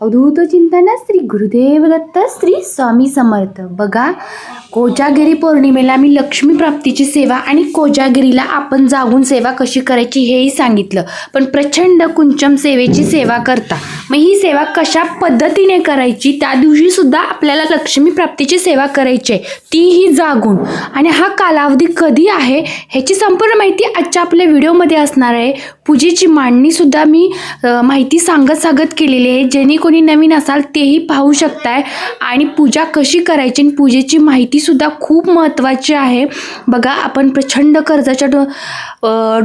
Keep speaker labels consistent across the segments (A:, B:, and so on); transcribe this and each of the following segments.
A: अवधूत चिंतन श्री गुरुदेव दत्त श्री स्वामी समर्थ बघा कोजागिरी पौर्णिमेला मी लक्ष्मी प्राप्तीची सेवा आणि कोजागिरीला आपण जागून सेवा कशी करायची हेही सांगितलं. पण प्रचंड कुंचम सेवेची सेवा करता. मग ही सेवा कशा पद्धतीने करायची? त्या दिवशी सुद्धा आपल्याला लक्ष्मी प्राप्तीची सेवा करायची आहे. तीही जागून. आणि हा कालावधी कधी आहे ह्याची संपूर्ण माहिती आजच्या आपल्या व्हिडिओमध्ये असणार आहे. पूजेची मांडणीसुद्धा मी माहिती सांगत सांगत केलेली आहे. जेणे कोणी नवीन असाल तेही पाहू शकताय. आणि पूजा कशी करायची आणि पूजेची माहितीसुद्धा खूप महत्त्वाची आहे. बघा आपण प्रचंड कर्जाच्या डो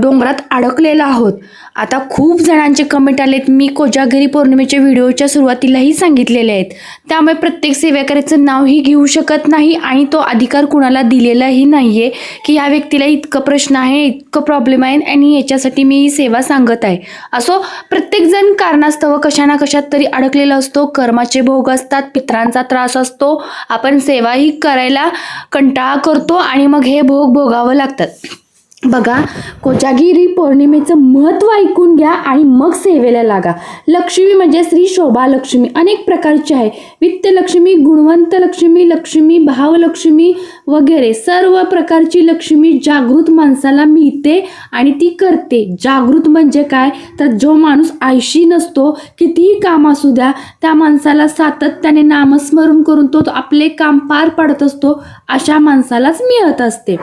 A: डोंगरात अडकलेलो आहोत. आता खूप जणांचे कमेंट आलेत. मी कोजागिरी पौर्णिमेच्या व्हिडिओच्या सुरुवातीलाही सांगितलेले आहेत. त्यामुळे प्रत्येक सेवेकऱ्याचं नावही घेऊ शकत नाही आणि तो अधिकार कुणाला दिलेलाही नाही आहे की या व्यक्तीला इतकं प्रश्न आहे इतकं प्रॉब्लेम आहे आणि याच्यासाठी मी ही सेवा सांगत आहे. असो प्रत्येकजण कारणास्तव कशा ना कशात तरी अडकलेला असतो कर्माचे भोग असतात पित्रांचा त्रास असतो. आपण सेवाही करायला कंटाळा करतो आणि मग हे भोग भोगावं लागतात. बघा कोजागिरी पौर्णिमेचं महत्त्व ऐकून घ्या आणि मग सेवेला लागा. लक्ष्मी म्हणजे श्री शोभा लक्ष्मी. अनेक प्रकारची आहे. वित्तलक्ष्मी गुणवंत लक्ष्मी लक्ष्मी भावलक्ष्मी वगैरे. सर्व प्रकारची लक्ष्मी जागृत माणसाला मिळते आणि ती करते. जागृत म्हणजे काय? तर जो माणूस आयशी नसतो कितीही काम असू द्या त्या माणसाला सातत्याने नामस्मरण करून तो आपले काम पार पाडत असतो अशा माणसालाच मिळत असते.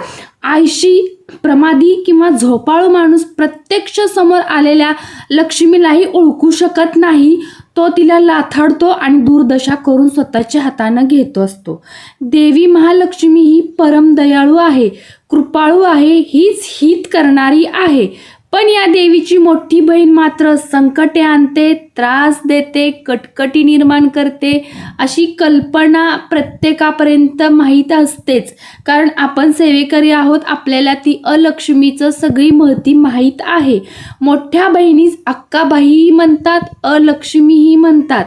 A: आयशी प्रमादी किंवा झोपाळू माणूस प्रत्यक्ष समोर आलेल्या लक्ष्मीलाही ओळखू शकत नाही. तो तिला लाथाडतो आणि दुर्दशा करून स्वतःच्या हातानं घेतो असतो. देवी महालक्ष्मी ही परम दयाळू आहे कृपाळू आहे हीच हित करणारी आहे. पण या देवीची मोठी बहीण मात्र संकटे आणते त्रास देते कटकटी निर्माण करते. अशी कल्पना प्रत्येकापर्यंत माहीत असतेच. कारण आपण सेवेकरी आहोत आपल्याला ती अलक्ष्मीचं सगळी महती माहीत आहे. मोठ्या बहिणीस अक्काबाईही म्हणतात अलक्ष्मीही म्हणतात.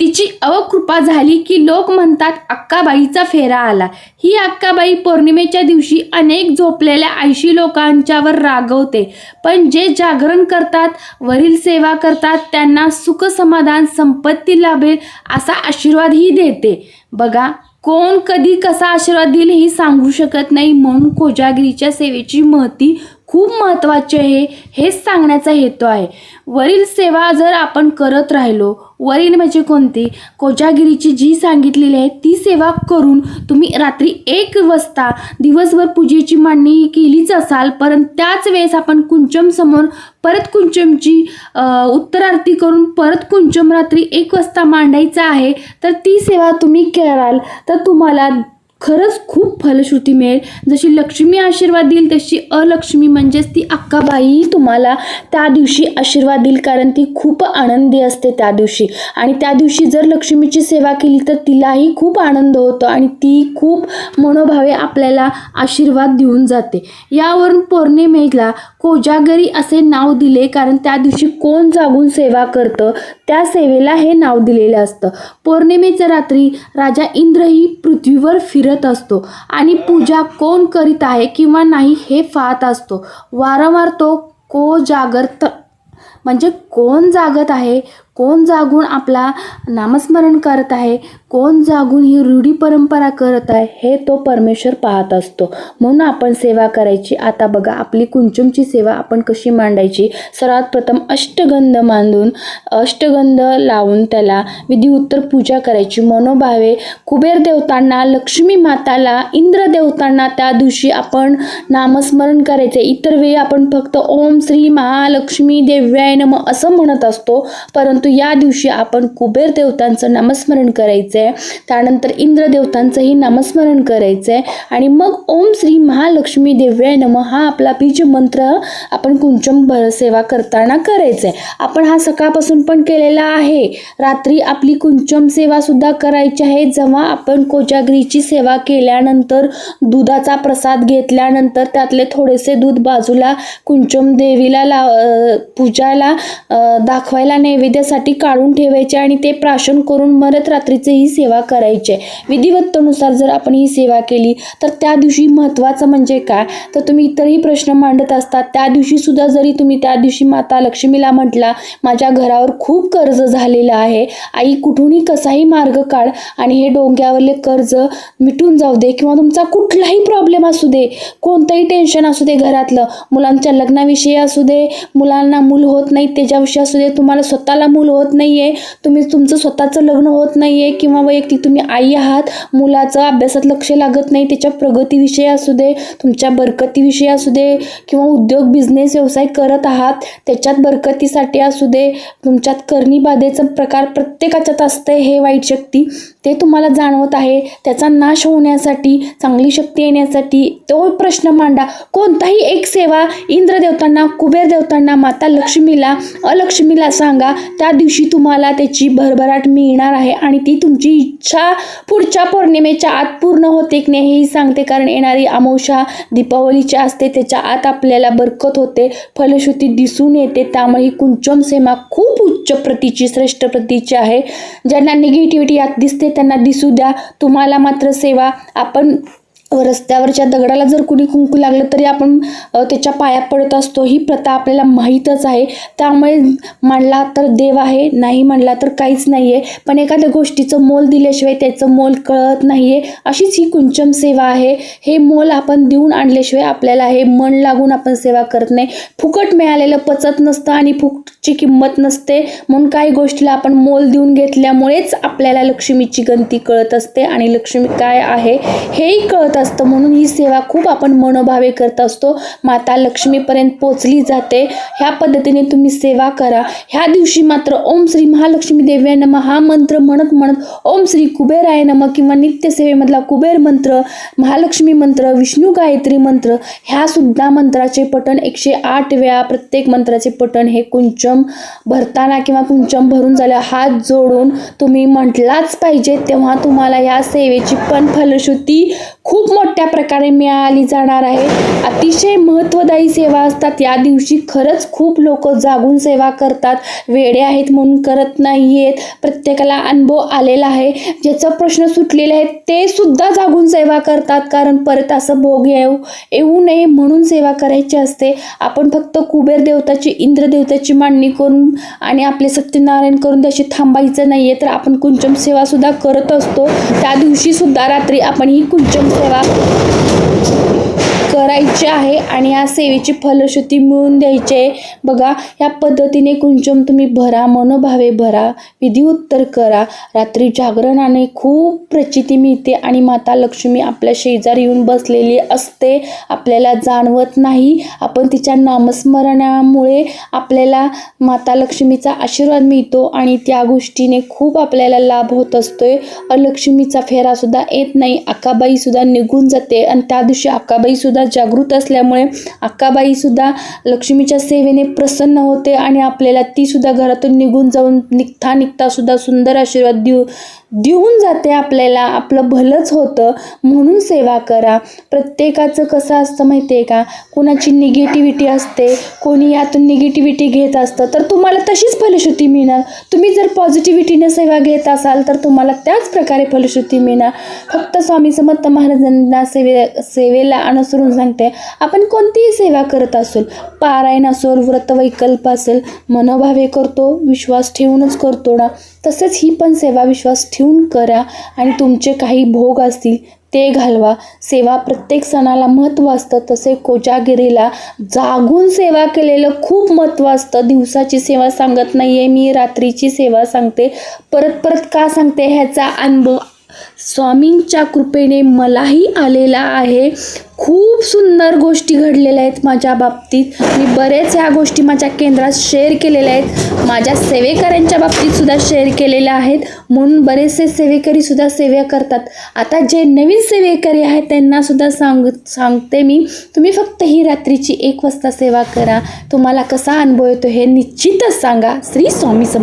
A: तिची अवकृपा झाली की लोक म्हणतात अक्काबाईचा फेरा आला. ही अक्काबाई पौर्णिमेच्या दिवशी अनेक झोपलेल्या ऐंशी लोकांच्यावर रागवते. पण जे जागरण करतात वरील सेवा करतात त्यांना सुख समाधान संपत्ती लाभेल असा आशीर्वादही देते. बघा कोण कधी कसा आशीर्वाद देईल हे सांगू शकत नाही. म्हणून कोजागिरीच्या सेवेची महती खूप महत्त्वाचे आहे हेच सांगण्याचा हेतू आहे. वरील सेवा जर आपण करत राहिलो वरील म्हणजे कोणती? कोजागिरीची जी सांगितलेली आहे ती सेवा करून तुम्ही रात्री एक वाजता दिवसभर पूजेची मांडणी केलीच असाल परंतु त्याच वेळेस आपण कुंचम समोर परत कुंचमची उत्तरार्थी करून परत कुंचम रात्री एक वाजता मांडायचा आहे तर ती सेवा तुम्ही कराल तर तुम्हाला खरंच खूप फलश्रुती मिळेल. जशी लक्ष्मी आशीर्वाद देईल तशी अलक्ष्मी म्हणजेच ती अक्काबाई तुम्हाला त्या दिवशी आशीर्वाद देईल कारण ती खूप आनंदी असते त्या दिवशी. आणि त्या दिवशी जर लक्ष्मीची सेवा केली तर तिलाही खूप आनंद होतो आणि ती खूप मनोभावे आपल्याला आशीर्वाद देऊन जाते. यावरून पौर्णिमेला कोजागरी असे नाव दिले कारण त्या दिवशी कोण जागून सेवा करतं त्या सेवेला हे नाव दिलेलं असतं. पौर्णिमेच्या रात्री राजा इंद्रही पृथ्वीवर फिरत असतो. आणि पूजा कोण करीत आहे किंवा नाही हे पाहत असतो. वारंवार तो को जागरत म्हणजे कोण जागत आहे? कोण जागून आपला नामस्मरण करत आहे कोण जागून ही रूढी परंपरा करत आहे हे तो परमेश्वर पाहत असतो. म्हणून आपण सेवा करायची. आता बघा आपली कुंचुमची सेवा आपण कशी मांडायची? सर्वात प्रथम अष्टगंध मांडून अष्टगंध लावून त्याला विधिउत्तर पूजा करायची. मनोभावे कुबेर देवतांना लक्ष्मी माताला इंद्र देवतांना त्या दिवशी आपण नामस्मरण करायचे. इतर वेळी आपण फक्त ओम श्री महालक्ष्मी देव्याय नम असं म्हणत असतो. परंतु या दिवशी आपण कुबेर देवतांचं नामस्मरण करायचं आहे त्यानंतर इंद्र देवतांचंही नामस्मरण करायचं आहे आणि मग ओम श्री महालक्ष्मी देव्याय नम हा आपला बीज मंत्र आपण कुंचम सेवा करताना करायचं आहे आपण हा सकाळपासून पण केलेला आहे. रात्री आपली कुंचम सेवा सुद्धा करायची आहे. जेव्हा आपण कोजागिरीची सेवा केल्यानंतर दुधाचा प्रसाद घेतल्यानंतर त्यातले थोडेसे दूध बाजूला कुंचम देवीला ला अ, पूजाला दाखवायला नैवेद्य आपल्यासाठी काढून ठेवायचे आणि ते प्राशन करून मरत रात्रीचे ही सेवा करायचे. विधिवत्तेनुसार जर आपण ही सेवा केली तर त्या दिवशी महत्त्वाचं म्हणजे काय? तर तुम्ही इतरही प्रश्न मांडत असतात. त्या दिवशी सुद्धा जरी तुम्ही त्या दिवशी माता लक्ष्मीला म्हटला माझ्या घरावर खूप कर्ज झालेलं आहे. आई कुठूनही कसाही मार्ग काढ आणि हे डोंग्यावरले कर्ज मिटून जाऊ दे किंवा तुमचा कुठलाही प्रॉब्लेम असू दे. कोणतंही टेन्शन असू दे घरातलं. मुलांच्या लग्नाविषयी असू दे. मुलांना मूल होत नाही त्याच्याविषयी असू दे. तुम्हाला स्वतःला मूल होत नाही आहे तुम्ही तुमचं स्वतःचं लग्न होत नाही आहे किंवा वैयक्तिक तुम्ही आई आहात मुलाचं अभ्यासात लक्ष लागत नाही त्याच्या प्रगतीविषयी असू दे तुमच्या बरकतीविषयी असू दे किंवा उद्योग बिझनेस व्यवसाय करत आहात त्याच्यात बरकतीसाठी असू दे तुमच्यात करणीबाधेचा प्रकार प्रत्येकाच्यात असते हे वाईट शक्ती ते तुम्हाला जाणवत आहे त्याचा नाश होण्यासाठी चांगली शक्ती येण्यासाठी तो प्रश्न मांडा. कोणताही एक सेवा इंद्रदेवतांना कुबेर देवतांना माता लक्ष्मीला अलक्ष्मीला सांगा त्या त्या दिवशी तुम्हाला त्याची भरभराट मिळणार आहे आणि ती तुमची इच्छा पुढच्या पौर्णिमेच्या आत पूर्ण होते की नाही हेही सांगते. कारण येणारी अमावशा दीपावलीची असते त्याच्या आत आपल्याला बरकत होते फलश्रुती दिसून येते. त्यामुळे ही कुंचम सेमा खूप उच्च प्रतीची श्रेष्ठ प्रतीची आहे. ज्यांना निगेटिव्हिटी आत दिसते त्यांना दिसू द्या. तुम्हाला मात्र सेवा आपण रस्त्यावरच्या दगडाला जर कुणी कुंकू लागलं तरी आपण त्याच्या पाया पडत असतो. ही प्रथा आपल्याला माहीतच आहे. त्यामुळे म्हणला तर देव आहे नाही म्हणला तर काहीच नाही आहे पण एखाद्या गोष्टीचं मोल दिल्याशिवाय त्याचं मोल कळत नाही आहे अशीच ही कुंचम सेवा आहे. हे मोल आपण देऊन आणल्याशिवाय आपल्याला हे मन लागून आपण सेवा करत नाही. फुकट मिळालेलं पचत नसतं आणि फुकटची किंमत नसते. म्हणून काही गोष्टीला आपण मोल देऊन घेतल्यामुळेच आपल्याला लक्ष्मीची गंती कळत असते. आणि लक्ष्मी काय आहे हेही कळत असतं. म्हणून ही सेवा खूप आपण मनोभावे करत असतो. माता लक्ष्मीपर्यंत पोचली जाते. ह्या पद्धतीने तुम्ही सेवा करा. ह्या दिवशी मात्र ओम श्री महालक्ष्मी देव्या नम हा मंत्र म्हणत म्हणत ओम श्री कुबेराय नम किंवा नित्यसेवेमधला कुबेर मंत्र महालक्ष्मी मंत्र विष्णू गायत्री मंत्र ह्या सुद्धा मंत्राचे पठण एकशे आठ वेळा प्रत्येक मंत्राचे पठण हे कुंचम भरताना किंवा कुंचम भरून झाल्या हात जोडून तुम्ही म्हटलाच पाहिजे. तेव्हा तुम्हाला या सेवेची पण फलश्रुती खूप मोठ्या प्रकारे मिळाली जाणार आहे. अतिशय महत्त्वदायी सेवा असतात. या दिवशी खरंच खूप लोक जागून सेवा करतात. वेडे आहेत म्हणून करत नाही आहेत प्रत्येकाला अनुभव आलेला आहे. ज्याचा प्रश्न सुटलेले आहेत ते सुद्धा जागून सेवा करतात. कारण परत असं भोग येऊ येऊ नये म्हणून सेवा करायची असते. आपण फक्त कुबेर देवताची इंद्रदेवताची मांडणी करून आणि आपले सत्यनारायण करून त्याशी थांबायचं नाही आहे तर आपण कुंचम सेवासुद्धा करत असतो. त्या दिवशीसुद्धा रात्री आपण ही कुंचम सेवा करायची आहे आणि या सेवेची फलश्रुती मिळून द्यायची आहे. बघा या पद्धतीने कुंचम तुम्ही भरा मनोभावे भरा विधी उत्तर करा. रात्री जागरणाने खूप प्रचिती मिळते आणि माता लक्ष्मी आपल्या शेजारी येऊन बसलेली असते. आपल्याला जाणवत नाही. आपण तिच्या नामस्मरणामुळे आपल्याला माता लक्ष्मीचा आशीर्वाद मिळतो आणि त्या गोष्टीने खूप आपल्याला लाभ होत असतोय अलक्ष्मीचा फेरासुद्धा येत नाही. अक्काबाईसुद्धा निघून जाते आणि त्या दिवशी अक्काबाईसुद्धा जागृत असल्यामुळे अक्काबाईसुद्धा लक्ष्मीच्या सेवेने प्रसन्न होते आणि आपल्याला तीसुद्धा घरातून निघून जाऊन निघता निघतासुद्धा सुंदर आशीर्वाद देऊ देऊन जाते आपल्याला आपलं भलंच होतं. म्हणून सेवा करा. प्रत्येकाचं कसं असतं माहिती आहे का? कोणाची निगेटिव्हिटी असते कोणी यातून निगेटिव्हिटी घेत असतं तर तुम्हाला तशीच फलश्रुती मिळणार. तुम्ही जर पॉझिटिव्हिटीने सेवा घेत असाल तर तुम्हाला त्याच प्रकारे फलश्रुती मिळणार. फक्त स्वामी समर्थ महाराजांना सेवे सेवेला अनुसरून सांगते आपण कोणतीही सेवा करत असेल पारायण असोल व्रतवैकल्प असेल मनोभावे करतो विश्वास ठेवूनच करतो ना तसेच ही पण सेवा विश्वास ठेवून करा आणि तुमचे काही भोग असतील ते घालवा. सेवा प्रत्येक सणाला महत्त्व असतं. तसे कोजागिरीला जागून सेवा केलेलं खूप महत्त्व असतं. दिवसाची सेवा सांगत नाही आहे मी रात्रीची सेवा सांगते. परत परत का सांगते ह्याचा अनुभव स्वामींच्या कृपेने मलाही आलेला आहे. खूप सुंदर गोष्टी घडलेल्या आहेत माझ्या बाबतीत. मी बरेच ह्या गोष्टी माझ्या केंद्रात शेअर केलेल्या आहेत. माझ्या सेवेकऱ्यांच्या बाबतीत सुद्धा शेअर केलेल्या आहेत. म्हणून बरेचसे सेवेकरीसुद्धा सेवा करतात. आता जे नवीन सेवेकरी आहेत त्यांनासुद्धा सांग सांगते मी तुम्ही फक्त ही रात्रीची एक वाजता सेवा करा. तुम्हाला कसा अनुभव येतो हे निश्चितच सांगा. श्री स्वामी समर्थ